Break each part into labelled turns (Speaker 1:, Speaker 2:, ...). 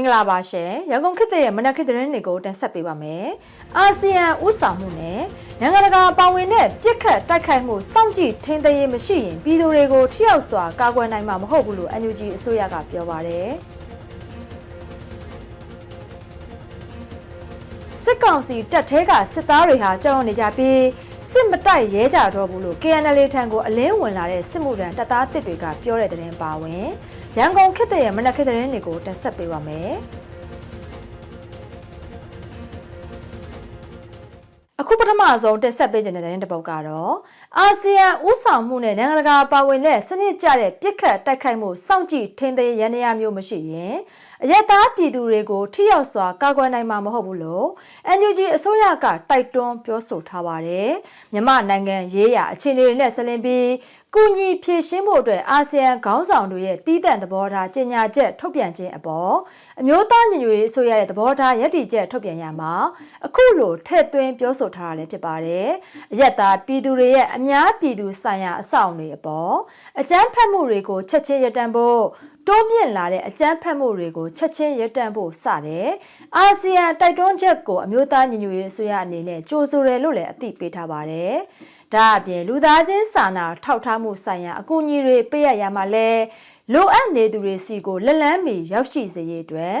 Speaker 1: င်္ဂလာပါရှင်ရန်ကုန်ခေတ်ရဲ့မနက်ခေတ်သတင်းတွေကိုတင်ဆက်ပေးပါမယ်အာဆီယံဥဆောင်မှုနဲ့နိုင်ငံတကာပါဝင်တဲ့ပြစ်ခတ်တိုက်ခိုက်မှုစောင့်ကြည့်ထိန်းသိမ်းရေးမရှိရင်ပြည်သူတွေကိုထိရောက်စွာကာကွယ်နိုင်မှာမဟုတ်ဘူးလို့ NUG အစိုးရကပြောပါတယ်စစ်ကောင်စီတပ်ထဲကစစ်သားတွေဟာကြောက်ရွံ့နေကြပြီးစစ်မတိုက်ရဲကြတော့ဘူးလို့ KNL ထံကိုအလင်းဝင်လာတဲ့စစ်မှုထမ်းတပ်သားတစ်တွေကပြောတဲ့သတင်းပါဝင် ရန်ကုန်ခေတ်ရဲ့မနက်ခေတ်သတင်းတွေကိုတင်ဆက်ပေးပါမယ်အခုပထမဆုံးတက်ဆက်ပေးခြင်းတဲ့တဲ့ပုတ်ကတော့အာဆီယံဥဆောင်မှုနဲ့နိုင်ငံတကာပါဝင်တဲ့စနစ်ကျတဲ့ပြစ်ခတ်တိုက်ခိုက်မှုစောင့်ကြည့်ထိန်းသိမ်းရန်ရာမျိုးမရှိရင်အရက်သားပြည်သူတွေကိုထိရောက်စွာကာကွယ်နိုင်မှာမဟုတ်ဘူးလို့ NUG အစိုးရကတိုက်တွန်းပြောဆိုထားပါတယ်မြမနိုင်ငံရေးရာအခြေအနေတွေနဲ့ဆက်လင်းပြီး ကုညီဖြည့်ရှင်းဖို့အတွက်အာဆီယံခေါင်းဆောင်တို့ရဲ့တီးတန့်သဘောထားကြေညာချက်ထုတ်ပြန်ခြင်းအပေါ်အမျိုးသားညီညွတ်ရေးအစိုးရရဲ့သဘောထားရည်တည်ချက်ထုတ်ပြန်ရမှာအခုလိုထည့်သွင်းပြောဆိုထားတာလည်းဖြစ်ပါတယ်။အရက်သားပြည်သူတွေရဲ့အများပြည်သူဆိုင်ရာအဆောက်အဦတွေအပေါ်အကြမ်းဖက်မှုတွေကိုချက်ချင်းရပ်တန့်ဖို့တိုးမြင့်လာတဲ့အကြမ်းဖက်မှုတွေကိုချက်ချင်းရပ်တန့်ဖို့စတယ်။အာဆီယံတိုက်တွန်းချက်ကိုအမျိုးသားညီညွတ်ရေးအစိုးရအနေနဲ့ကြိုးဆိုတယ်လို့လည်းအသိပေးထားပါတယ်။ဒါအပြင်လူသားချင်းစာနာထောက်ထားမှုဆိုင်ရာအကူအညီတွေပေးရရမှာလဲလိုအပ်နေသူတွေစီကိုလက်လန်းမီရောက်ရှိစေရေးအတွက်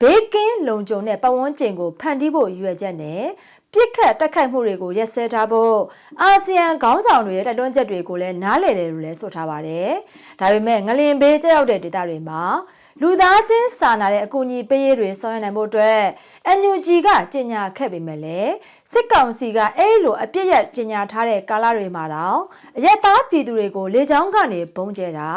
Speaker 1: ဘေးကင်းလုံခြုံတဲ့ပတ်ဝန်းကျင်ကိုဖန်တီးဖို့ရည်ရွယ်ချက်နဲ့ပြစ်ခတ်တက်ခိုက်မှုတွေကိုရက်စဲထားဖို့အာဆီယံခေါင်းဆောင်တွေရဲ့တိုက်တွန်းချက်တွေကိုလည်းနားလည်တယ်လို့လည်းဆိုထားပါတယ်။ဒါပေမဲ့ငလင်ဘေးကြောက်တဲ့ဒေသတွေမှာ လူသားချင်းစာနာတဲ့အကူအညီပေးရေးတွေဆောင်ရွက်နိုင်ဖို့အတွက် NUG ကကြေညာခဲ့ပေမဲ့လည်းစစ်ကောင်စီကအဲ့လိုအပြစ်ရကြေညာထားတဲ့ကာလတွေမှာတော့အရက်သားပြည်သူတွေကိုလေကြောင်းကနေပုံကျဲတာ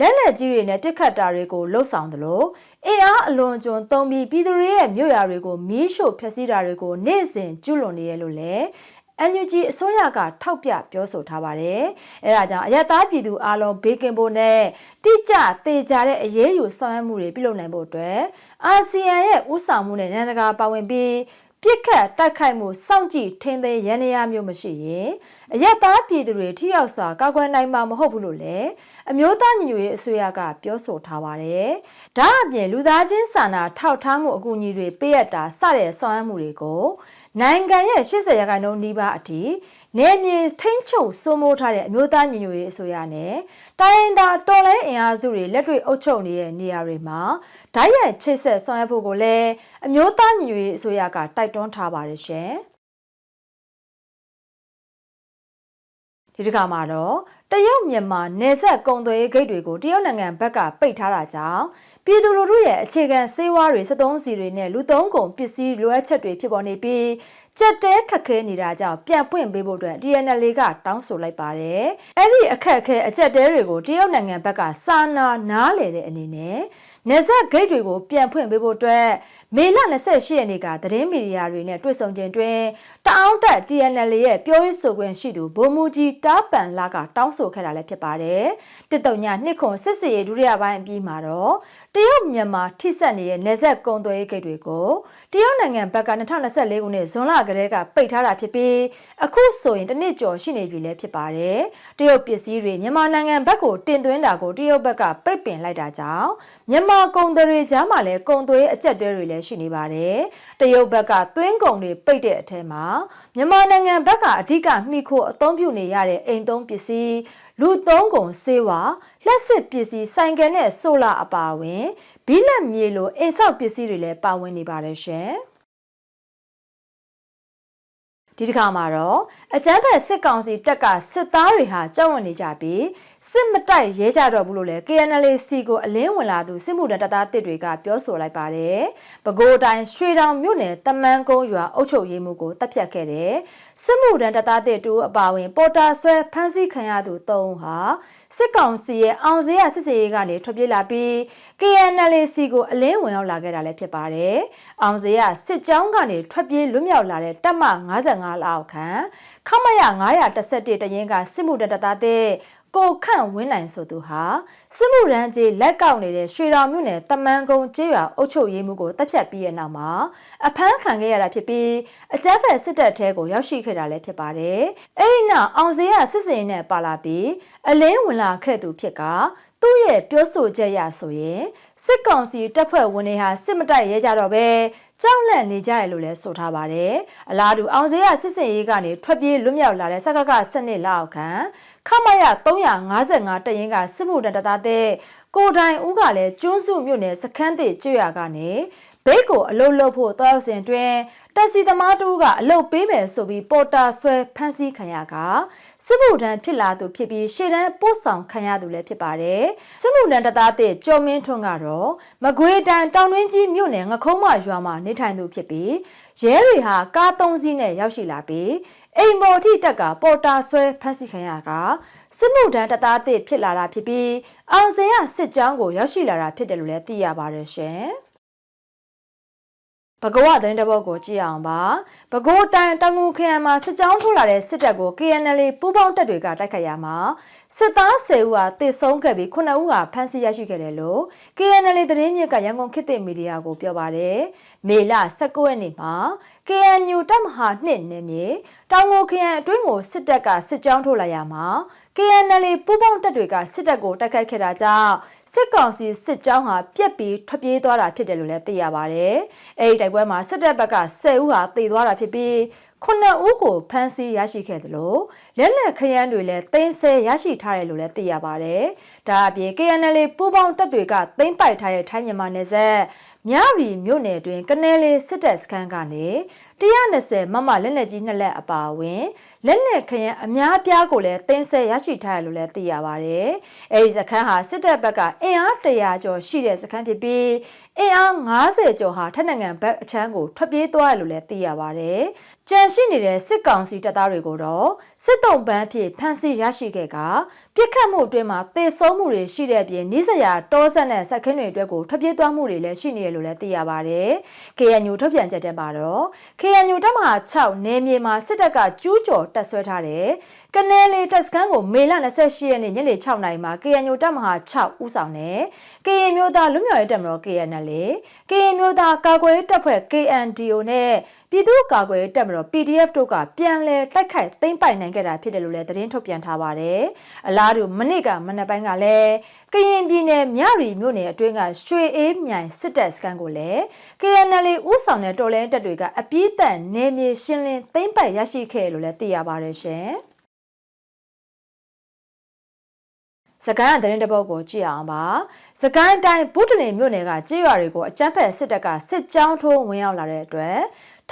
Speaker 1: လက်လက်ကြီးတွေနဲ့ပြစ်ခတ်တာတွေကိုလှုပ်ဆောင်သလိုအင်အားအလွန်ကျွံသုံးပြီးပြည်သူတွေရဲ့မြို့ရွာတွေကိုမီးရှို့ဖျက်ဆီးတာတွေကိုနေ့စဉ်ကျူးလွန်နေရလို့လေ NUG အစိုးရကထောက်ပြပြောဆိုထားပါတယ်။အဲဒါကြောင့်အယက်သားပြည်သူအလုံးဘေးကင်းဖို့နဲ့တိကျသေချာတဲ့အရေးယူဆောင်ရွက်မှုတွေပြုလုပ်နိုင်ဖို့အတွက်အာဆီယံရဲ့ဥဆောင်မှုနဲ့နိုင်ငံတကာပါဝင်ပြီး ပြစ်ခတ်တိုက်ခိုက်မှုစောင့်ကြည့်ထင်းသိရန်ရာမျိုးမရှိရင်အရက်သားပြည်သူတွေထိရောက်စွာကာကွယ်နိုင်မှာမဟုတ်ဘူးလို့လည်းအမျိုးသားညီညွတ်ရေးအစိုးရကပြောဆိုထားပါတယ်။ဒါအပြင်လူသားချင်းစာနာထောက်ထားမှုအကူအညီတွေပေးရတာစတဲ့ဆောင်ရွက်မှုတွေကိုနိုင်ငံရဲ့80ရာခိုင်နှုန်းနီးပါးအထိ နေမြေထိမ့်ချုပ်စိုးမိုးထားတဲ့အမျိုးသားညီညွတ်ရေးအစိုးရနဲ့တိုင်းရင်းသားတော်လှန်အင်အားစုတွေလက်တွေ့အုပ်ချုပ်နေတဲ့နေရာတွေမှာဓာတ်ရိုက်ချိတ်ဆက်ဆောင်ရွက်ဖို့ကိုလည်းအမျိုးသားညီညွတ်ရေးအစိုးရကတိုက်တွန်းထားပါတယ်ရှင်။ဒီတစ်ခါမှာတော့တရုတ်မြန်မာနယ်စပ်ကုန်သွယ်ရေးဂိတ်တွေကိုတရုတ်နိုင်ငံဘက်ကပိတ်ထားတာကြောင့်ပြည်သူလူထုရဲ့အခြေခံစေဝါတွေစသုံးစီတွေနဲ့လူသုံးကုန်ပစ္စည်းလိုအပ်ချက်တွေဖြစ်ပေါ်နေပြီး ကြက်တဲခက်ခဲနေတာကြောင့်ပြန်ပွင့်ပေးဖို့အတွက် TNL ကတောင်းဆိုလိုက်ပါတယ်။အဲ့ဒီအခက်အခဲအကြက်တဲတွေကိုတရုတ်နိုင်ငံဘက်ကစာနာနားလေတဲ့အနေနဲ့နေဆက်ဂိတ်တွေကိုပြန်ဖွင့်ပေးဖို့အတွက်မေလ28ရက်နေ့ကသတင်းမီဒီယာတွေနဲ့တွေ့ဆုံခြင်းတွင်တအောင်းတက် TNL ရဲ့ပြောရေးဆိုခွင့်ရှိသူဗိုလ်မှူးကြီးတားပန်လာကတောင်းဆိုခဲ့တာလည်းဖြစ်ပါတယ်။တစ်တုံညနှစ်ခွန်စစ်စီရေးဒုတိယပိုင်းအပြီးမှာတော့တရုတ်မြန်မာထိစပ်နေတဲ့နေဆက်ကုံသွဲရေးဂိတ်တွေကိုတရုတ်နိုင်ငံဘက်က2024ခုနှစ်ဇွန်လကတည်းကပိတ်ထားတာဖြစ်ပြီးအခုဆိုရင်တစ်နှစ်ကျော်ရှိနေပြီလည်းဖြစ်ပါတယ်။တရုတ်ပစ္စည်းတွေမြန်မာနိုင်ငံဘက်ကိုတင်သွင်းတာကိုတရုတ်ဘက်ကပိတ်ပင်လိုက်တာကြောင့်မြန်မာကုန်တွေကြားမှာလည်းကုန်သွဲအကျက်တွဲတွေလည်းရှိနေပါတယ်။တရုတ်ဘက်ကသွင်းကုန်တွေပိတ်တဲ့အထက်မှာမြန်မာနိုင်ငံဘက်ကအဓိကမှီခိုအသုံးပြုနေရတဲ့အိမ်သုံးပစ္စည်းလူသုံးကုန်စေဝါလက်စစ်ပစ္စည်းဆိုင်ကယ်နဲ့ဆိုလာအပါအဝင်ဘီလက်မြေလိုအိမ်ဆောက်ပစ္စည်းတွေလည်းပါဝင်နေပါတယ်ရှင်။ ဒီတစ်ခါမှာတော့အကြမ်းဖက်စစ်ကောင်စီတပ်ကစစ်သားတွေဟာကြောက်ရွံ့နေကြပြီးစစ်မတိုက်ရဲကြတော့ဘူးလို့လည်း KNLC ကိုအလင်းဝင်လာသူစစ်မှုထမ်းတပ်သားတစ်တွေကပြောဆိုလိုက်ပါတယ်။ပဲခူးတိုင်းရွှေတောင်မြို့နယ်တမန်ကုန်းရွာအုပ်ချုပ်ရေးမှုကိုတပ်ဖြတ်ခဲ့တဲ့စစ်မှုထမ်းတပ်သားတစ်တူအပါဝင်ပေါ်တာဆွဲဖမ်းဆီးခံရသူ၃ဦးဟာစစ်ကောင်စီရဲ့အောင်စရစစ်စေးကနေထွက်ပြေးလာပြီး KNLC ကိုအလင်းဝင်ရောက်လာခဲ့တာလည်းဖြစ်ပါတယ်။အောင်စရစစ်ကြောင်းကနေထွက်ပြေးလွတ်မြောက်လာတဲ့တပ်မ55လောက်ခန့်ခမရ911တရင်ကစစ်မှုတပ်သားတဲ့ကိုခန့်ဝင်းနိုင်ဆိုသူဟာစစ်မှုရန်ကြီးလက်ကောက်နေတဲ့ရွှေတော်မြို့နယ်တမန်ကုန်းကျေးရွာအုပ်ချုပ်ရေးမှုကိုတပ်ဖြတ်ပြီးတဲ့နောက်မှာအဖမ်းခံခဲ့ရတာဖြစ်ပြီးအကြမ်းဖက်စစ်တပ်ထဲကိုရောက်ရှိခဲ့တာလည်းဖြစ်ပါတယ်။အဲဒီနောက်အောင်စရစစ်စင်နဲ့ပါလာပြီးအလင်းဝင်လာခဲ့သူဖြစ်က သူ့ရဲ့ပြောဆိုချက်ရဆိုရင်စစ်ကောင်စီတပ်ဖွဲ့ဝင်တွေဟာစစ်မတိုက်ရဲကြတော့ပဲကြောက်လန့်နေကြရလို့လည်းဆိုထားပါတယ်။အလားတူအောင်စေရစစ်စင်ရေးကနေထွက်ပြေးလွတ်မြောက်လာတဲ့စကကစနစ်လောက်ခံခမရ355တရင်ကစစ်မှုတန်းတသားတဲ့ ကိုတိုင်ဦးကလည်းကျွန်းစုမြို့နယ်စခန်းသစ်ကျွရကနေဘိတ်ကိုအလုတ်လုတ်ဖို့တောက်စဉ်တွင်တက်စီသမားတူကအလုတ်ပေးမယ်ဆိုပြီးပေါ်တာဆွဲဖမ်းဆီးခံရကစစ်မှုထမ်းဖြစ်လာသူဖြစ်ပြီးရှေ့တန်းပို့ဆောင်ခံရသူလည်းဖြစ်ပါတယ်စစ်မှုထမ်းတသားတဲ့ကျော်မင်းထွန်းကတော့မကွေးတန်တောင်တွင်းကြီးမြို့နယ်ငခုံးမရွာမှာနေထိုင်သူဖြစ်ပြီးရဲတွေဟာကားသုံးစီးနဲ့ရောက်ရှိလာပြီး အိမ်ပေါ်ထိတက်ကပေါ်တာဆွဲဖမ်းဆီးခံရကစစ်မှုထမ်းတသားတဲ့ဖြစ်လာတာဖြစ်ပြီးအောင်စင်ရစစ်ကြောင်းကိုရောက်ရှိလာတာဖြစ်တယ်လို့လည်းသိရပါတယ်ရှင်။ဘဂဝသတင်းတပုတ်ကိုကြည့်အောင်ပါဘဂိုးတိုင်တငူခရိုင်မှာစစ်ကြောင်းထိုးလာတဲ့စစ်တပ်ကို KNL ပူးပေါင်းတပ်တွေကတိုက်ခတ်ရမှာစစ်သား10ဦးဟာတစ်ဆုံးခဲ့ပြီး9ဦးဟာဖမ်းဆီးရရှိခဲ့တယ်လို့ KNL သတင်းမြစ်ကရန်ကုန်ခေတ်သစ်မီဒီယာကိုပြောပါတယ်မေလ19ရက်နေ့မှာ KNU တပ်မဟာ2နယ်မြေတောင်ငူခရိုင်အတွင်းကိုစစ်တပ်ကစစ်ကြောင်းထိုးလာရမှာ KNL ပူးပေါင်းတပ်တွေကစစ်တပ်ကိုတိုက်ခိုက်ခဲ့တာကြောင့်စစ်ကောင်စီစစ်ကြောင်းဟာပြက်ပြီးထွက်ပြေးသွားတာဖြစ်တယ်လို့လည်းသိရပါတယ်။အဲဒီတိုက်ပွဲမှာစစ်တပ်ဘက်က10ဦးဟာသေသွားတာဖြစ်ပြီးခုနှစ်ဦးကိုဖမ်းဆီးရရှိခဲ့သလို လက်လက်ခရမ်းတွေလည်းသိမ်းဆဲရရှိထားတယ်လို့လည်းသိရပါတယ်။ဒါအပြင် KNL ပူးပေါင်းတပ်တွေကသိမ်းပိုက်ထားတဲ့ထိုင်းမြန်မာနယ်စပ်မြရီမြို့နယ်တွင်ကနေလေးစစ်တပ်စခန်းကနေ120မမလက်လက်ကြီးနှစ်လက်အပါအဝင်လက်လက်ခရမ်းအများပြားကိုလည်းသိမ်းဆဲရရှိထားတယ်လို့လည်းသိရပါတယ်။အဲဒီစခန်းဟာစစ်တပ်ဘက်ကအင်အား100ကျော်ရှိတဲ့စခန်းဖြစ်ပြီးအင်အား90ကျော်ဟာထက်နိုင်ငံဘက်အချမ်းကိုထွက်ပြေးသွားတယ်လို့လည်းသိရပါတယ်။ကြန့်ရှိနေတဲ့စစ်ကောင်စီတပ်သားတွေကိုတော့စစ်တုံးပန်းဖြစ်ဖမ်းဆီးရရှိခဲ့ကပြစ်ခတ်မှုအတွင်းမှာသေဆုံးမှုတွေရှိတဲ့အပြင်နှိစရာတောဆက်နဲ့ဆက်ခင်းတွေအတွက်ကိုထွက်ပြေးသွားမှုတွေလည်းရှိနေတယ်လို့လည်းသိရပါတယ်။ KNU ထုတ်ပြန်ချက်တည်းမှာတော့ KNU တပ်မဟာ6နယ်မြေမှာစစ်တပ်ကကျူးကျော်တပ်ဆွဲထားတဲ့ကနေလီတပ်စခန်းကိုမေလ28ရက်နေ့ညနေ6နာရီမှာ KNU တပ်မဟာ6ဦးဆောင်တဲ့ KN မျိုးသားလူမျိုးရေးတပ်မတော် KNL KN မျိုးသားကာကွယ်ရေးတပ်ဖွဲ့ KNDO နဲ့ပြည်သူ့ကာကွယ်ရေးတပ်မတော် PDF တို့ကပြန်လည်တိုက်ခိုက်သိမ်းပိုက်နိုင်ခဲ့တာဖြစ်တယ်လို့လည်းသတင်းထုတ်ပြန်ထားပါတယ်။အလားတူမနစ်ကမနက်ပိုင်းကလည်းကရင်ပြည်နယ်မြရီမြို့နယ်အတွင်းကရွှေအေးမြိုင်စစ်တပ်စခန်းကိုလည်း KNL ဦးဆောင်တဲ့တော်လှန်တပ်တွေကအပြည့်အသန့်နယ်မြေရှင်းလင်းသိမ်းပိုက်ရရှိခဲ့လို့လည်းသိရပါတယ်ရှင်။စကိုင်းသတင်းတပုတ်ကိုကြည့်အောင်ပါစကိုင်းတိုင်းဘုဒ္ဓလင်မြို့နယ်ကကြေးရွာတွေကိုအကြမ်းဖက်စစ်တပ်ကစစ်ကြောင်းထိုးဝင်ရောက်လာတဲ့အတွက်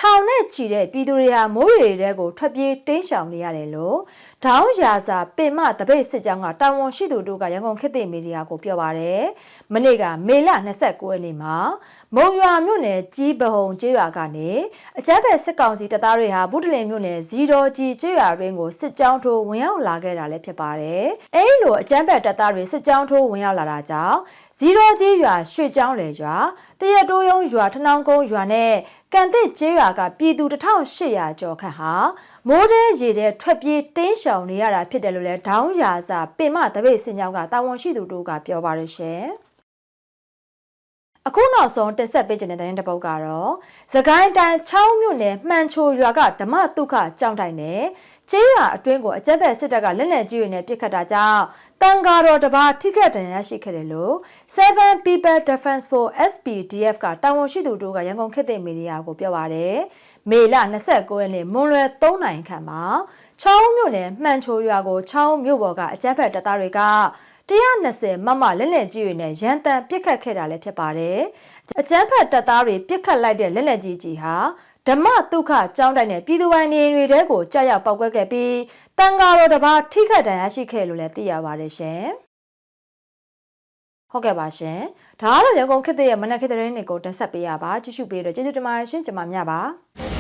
Speaker 1: ထောင်နဲ့ချီတဲ့ပြည်သူတွေဟာမိုးရေတွေကိုထွက်ပြေးတိမ်းရှောင်နေရတယ်လို့ဒေါင်းရာစာပင်မတပိတ်စစ်ကြောင်းကတာဝန်ရှိသူတို့ကရန်ကုန်ခေတ်သစ်မီဒီယာကိုပြောပါရယ်မနေ့ကမေလ29ရက်နေ့မှာမုံရွာမြို့နယ်ကြီးပဟုံကျေးရွာကနေအကြမ်းဖက်စစ်ကောင်စီတပ်သားတွေဟာဘုဒ္ဓလင်မြို့နယ်ဇီတော်ကြီးကျေးရွာရင်းကိုစစ်ကြောင်းထိုးဝင်ရောက်လာခဲ့တာလည်းဖြစ်ပါတယ်အဲဒီလိုအကြမ်းဖက်တပ်သားတွေစစ်ကြောင်းထိုးဝင်ရောက်လာတာကြောင့် ဇီတော်ကြီးရွာရွှေကျောင်းလေရွာတရတိုးယုံရွာထနောင်းကုန်းရွာနဲ့ကန်သစ်ကျေးရွာကပြည်သူ1800ကျော်ခန့်ဟာမိုးတဲ့ရေတဲ့ထွက်ပြေးတင်းရှောင်နေရတာဖြစ်တယ်လို့လဲဒေါင်းရာစာပင်မတပိတ်စင်ကြောင်းကတာဝန်ရှိသူတို့ကပြောပါရရှင် အခုနောက်ဆုံးတက်ဆက်ပေးခြင်းတဲ့တဲ့ပုတ်ကတော့သခိုင်းတိုင်း6မြို့နယ်မှန်ချိုရွာကဓမ္မတုခကြောင်းတိုင်းနဲ့ကျေးရွာအတွင်းကိုအကြက်ဘက်စစ်တပ်ကလက်နက်ကြီးတွေနဲ့ပစ်ခတ်တာကြောင့်တန်ကာတော်တပါထိခိုက်ဒဏ်ရာရှိခဲ့တယ်လို့7 People Defense Force SPDF ကတာဝန်ရှိသူတို့ကရန်ကုန်ခေတ်သစ်မီဒီယာကိုပြောပါတယ်မေလ29ရက်နေ့မွန်လွယ်3နိုင်ခန့်မှာချောင်းမြို့နယ်မှန်ချိုရွာကိုချောင်းမြို့ပေါ်ကအကြက်ဘက်တပ်သားတွေက 120မမလက်လက်ကြီးတွေနဲ့ရန်တန်ပစ်ခတ်ခဲ့တာလည်းဖြစ်ပါတယ်။အကျန်းဖတ်တပ်သားတွေပစ်ခတ်လိုက်တဲ့လက်လက်ကြီးကြီးဟာဓမ္မဒုက္ခကြောင်းတိုင်းနဲ့ပြည်သူပိုင်နေတွေတဲကိုကြာရောက်ပောက်ကွက်ခဲ့ပြီးတန်ဃာတော်တစ်ပါးထိခိုက်ဒဏ်ရာရှိခဲ့လို့လည်းသိရပါတယ်ရှင်။ဟုတ်ကဲ့ပါရှင်။ဒါကတော့ရန်ကုန်ခေတ်ရဲ့မနက်ခေတ်တဲ့နေ့ကိုတင်ဆက်ပေးရပါကြည့်ရှုပေးတော့ကျေးဇူးတင်ပါတယ်ရှင်ကျွန်မမြပါ။